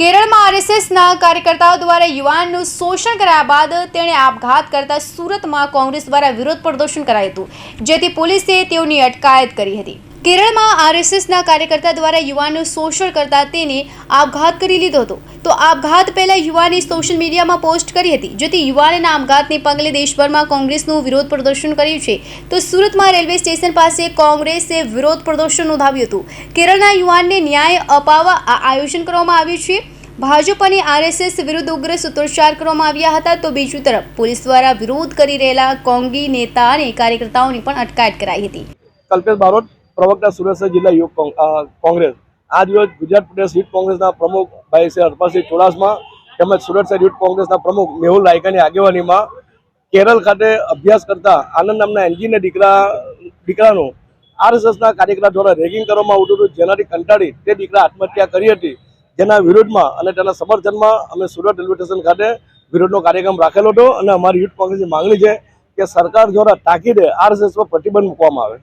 કેરળમાં આરએસએસના કાર્યકર્તાઓ દ્વારા યુવાનનું શોષણ કર્યા બાદ તેણે આપઘાત કરતા સુરતમાં કોંગ્રેસ દ્વારા વિરોધ પ્રદર્શન કરાયું હતું, જેથી પોલીસે તેઓની અટકાયત કરી હતી. કેરળમાં આરએસએસના કાર્યકર્તા દ્વારા યુવાનનું શોષણ કરતા તેને આપઘાત કરી લીધો હતો. તો આપઘાત પહેલા યુવાને સોશિયલ મીડિયામાં પોસ્ટ કરી હતી, જેથી યુવાનના આપઘાતને પગલે દેશભરમાં કોંગ્રેસનું વિરોધ પ્રદર્શન કર્યું છે. તો સુરતમાં રેલવે સ્ટેશન પાસે કોંગ્રેસે વિરોધ પ્રદર્શન નોંધાવ્યું હતું. કેરળના યુવાનને ન્યાય અપાવવા આ આયોજન કરવામાં આવ્યું છે. ભાજપ અને આરએસએસ વિરુદ્ધ ઉગ્ર સૂત્રોચ્ચાર કરવામાં આવ્યા હતા, તો બીજી તરફ પોલીસ દ્વારા વિરોધ કરી રહેલા કોંગી નેતા અને કાર્યકર્તાઓની પણ અટકાયત કરાઈ હતી. કલ્પેશ બારોટ પ્રવક્તા સુરેન્દ્ર જિલ્લા યુવક કોંગ્રેસ. આ રોજ ગુજરાત પ્રદેશ યુથ કોંગ્રેસના પ્રમુખ ભાઈ શ્રી હરપાલસિંહ ચુડાસમા તેમજ સુરત શહેર યુથ કોંગ્રેસના પ્રમુખ મેહુલ રાયકાની આગેવાનીમાં કેરળ ખાતે અભ્યાસ કરતા આનંદ નામના એન્જિનિયર દીકરા, દીકરાનું આરએસએસના કાર્યકર્તા દ્વારા રેગિંગ કરવામાં આવતું હતું, જેનાથી કંટાળી તે દીકરા આત્મહત્યા કરી હતી. જેના વિરોધમાં અને તેના સમર્થનમાં અમે સુરત રેલવે સ્ટેશન ખાતે વિરોધનો કાર્યક્રમ રાખેલો હતો અને અમારી યુથ કોંગ્રેસની માંગણી છે કે સરકાર દ્વારા તાકીદે આરએસએસ પર પ્રતિબંધ મૂકવામાં આવે.